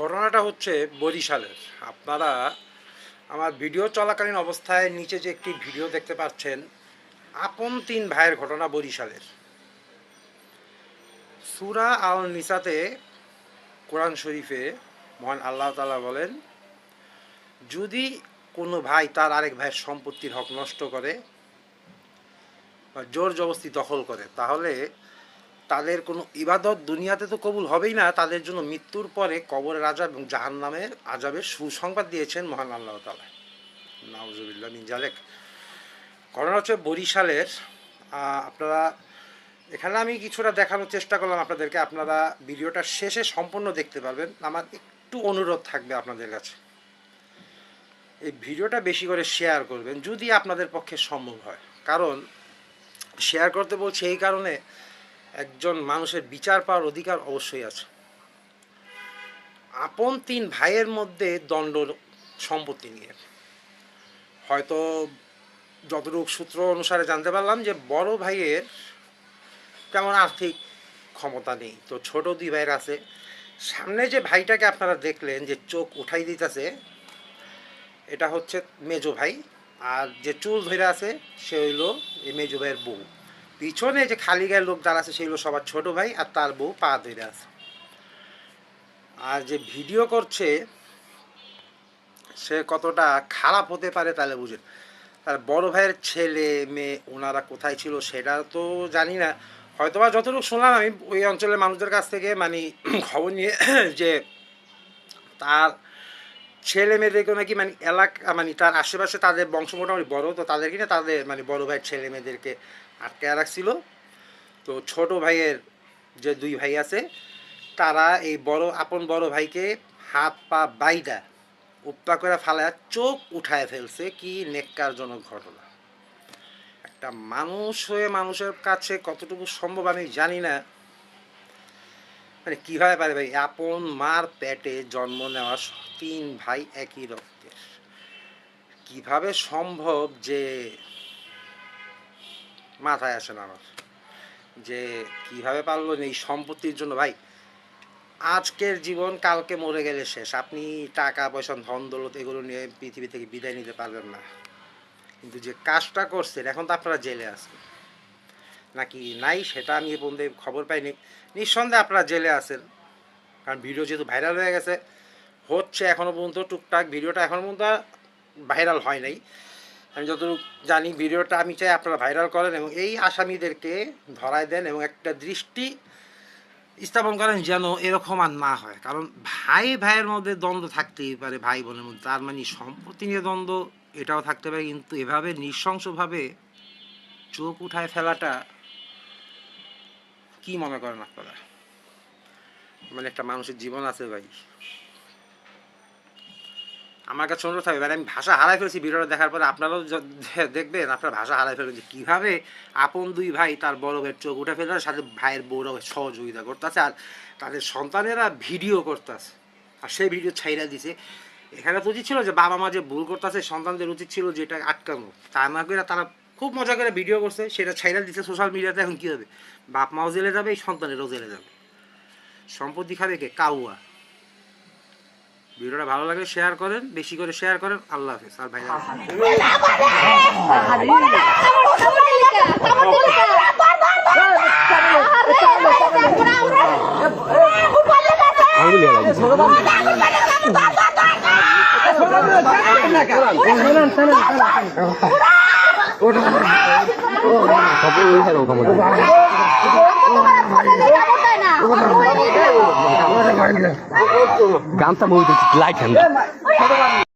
ঘটনাটা হচ্ছে বরিশালের। আপনারা আমার ভিডিও চলাকালীন অবস্থায় নিচে যে একটি ভিডিও দেখতে পাচ্ছেন, আপন তিন ভাইয়ের ঘটনা বরিশালের। সুরা আল নিসাতে কোরআন শরীফে মহান আল্লাহ তালা বলেন, যদি কোনো ভাই তার আরেক ভাইয়ের সম্পত্তির হক নষ্ট করে বা জোর জবস্তি দখল করে, তাহলে তাদের কোনো ইবাদত দুনিয়াতে তো কবুল হবেই না, তাদের জন্য মৃত্যুর পরে কবরের আজাব এবং জাহান নামের আজাবের সুসংবাদ দিয়েছেন মহান আল্লাহ তালা নাউজুবিল্লা মিন জালেক ঘটনা হচ্ছে বরিশালের আপনারা, এখানে আমি কিছুটা দেখানোর চেষ্টা করলাম আপনাদেরকে, আপনারা ভিডিওটা শেষে সম্পূর্ণ দেখতে পারবেন, আমার একটু অনুরোধ থাকবে আপনাদের কাছে। এই ভিডিওটা বেশি করে শেয়ার করবেন, যদি আপনাদের পক্ষে সম্ভব হয়। কারণ, শেয়ার করতে বলছি এই কারণে একজন মানুষের বিচার পাওয়ার অধিকার অবশ্যই আছে। আপন তিন ভাইয়ের মধ্যে দণ্ড সম্পত্তি নিয়ে। হয়তো যতটুকু সূত্র অনুসারে জানতে পারলাম যে বড় ভাইয়ের তেমন আর্থিক ক্ষমতা নেই। তো ছোট দুই ভাইয়ের আছে। সামনে যে ভাইটাকে আপনারা দেখলেন যে চোখ উঠাই দিতেছে, এটা হচ্ছে মেজো ভাই। আর যে চুল ধরে আছে, সে হইল এই মেজো ভাইয়ের বউ। পিছনে যে খালি গায়ের লোক আছে সেগুলো সবার ছোট ভাই আর তার বউ পা ধরে আছে। আর যে ভিডিও করছে, সে কতটা খারাপ হতে পারে তাহলে বুঝেন। তার বড় ভাইয়ের ছেলে, মেয়ে, ওনারা কোথায় ছিল সেটা তো জানি না। হয়তোবা যতটুকু শুনলাম আমি ওই অঞ্চলের মানুষদের কাছ থেকে মানে খবর নিয়ে যে তার ছেলে মেয়েদেরকে নাকি মানে এলাকা মানে তার আশেপাশে তাদের বংশ মোটামুটি বড়, তো তাদের কিনে তাদের মানে বড় ভাইয়ের ছেলে মেয়েদেরকে আটকে রাখছিল। তো ছোট ভাইয়ের যে দুই ভাই আছে, তারা এই বড়, আপন বড় ভাইকে হাত পা বাইদা উপা করে ফালায় চোখ উঠায় ফেলছে। কি নেককারজনক ঘটনা। একটা মানুষ হয়ে মানুষের কাছে কতটুকু সম্ভব আমি জানি না। মানে কীভাবে পারে ভাই, আপন মার পেটে জন্ম নেওয়া তিন ভাই একই রক্তের। কীভাবে সম্ভব যে মাথায় আসে না আমার? যে কীভাবে পারল এই সম্পত্তির জন্য? ভাই, আজকের জীবন কালকে মরে গেলে শেষ। আপনি টাকা, পয়সা, ধন, দৌলত এগুলো নিয়ে পৃথিবী থেকে বিদায় নিতে পারবেন না। কিন্তু যে কাজটা করছেন, এখন তো আপনারা জেলে আছেন। নাকি নাই সেটা আমি এ পর্যন্ত খবর পাইনি। নিঃসন্দেহে আপনারা জেলে আছেন। কারণ ভিডিও যেহেতু ভাইরাল হয়ে গেছে, হচ্ছে এখনও পর্যন্ত টুকটাক ভিডিওটা এখনও পর্যন্ত ভাইরাল হয় নাই। আমি যতটুকু জানি ভিডিওটা আমি চাই আপনারা ভাইরাল করেন এবং এই আসামিদেরকে ধরায় দেন এবং একটা দৃষ্টি স্থাপন করেন যেন এরকম আর না হয়। কারণ ভাই, ভাইয়ের মধ্যে দ্বন্দ্ব থাকতেই পারে, ভাই বোনের মধ্যে। তার মানে সম্পত্তি নিয়ে দ্বন্দ্ব এটাও থাকতে পারে, কিন্তু এভাবে নৃশংসভাবে চোখ উঠায় ফেলাটা কি মনে করেন আপনারা? মানে একটা মানুষের জীবন আছে ভাই। আমার কাছে অনুরোধ থাকবে আমি ভাষা হারাই ফেলেছি ভিডিওটা দেখার পরে, আপনারাও দেখবেন আপনার ভাষা হারাই ফেলবেন যে কীভাবে আপন দুই ভাই তার বড় ভাইয়ের চোখ উঠে ফেলে সাথে ভাইয়ের বউরাও সহযোগিতা করতেছে, আর তাদের সন্তানেরা ভিডিও করতেছে, আর সেই ভিডিও ছাইরা দিছে। এখানে তো উচিত ছিল যে বাবা মা যে ভুল করতেছে, সন্তানদের উচিত ছিল যে এটা আটকানো। তা না করে তারা খুব মজা করে ভিডিও করছে, সেটা ছাইরা দিচ্ছে সোশ্যাল মিডিয়াতে এখন কী হবে? বাপ মাও জেলে যাবে, এই সন্তানেরও জেলে যাবে। সম্পত্তি খাবে কে? কাউয়া। ভিডিওটা ভালো লাগে শেয়ার করেন, বেশি করে শেয়ার করেন, আল্লাহ হাফেজ। আর ভাই গামছা বই লাইট হ্যান্ড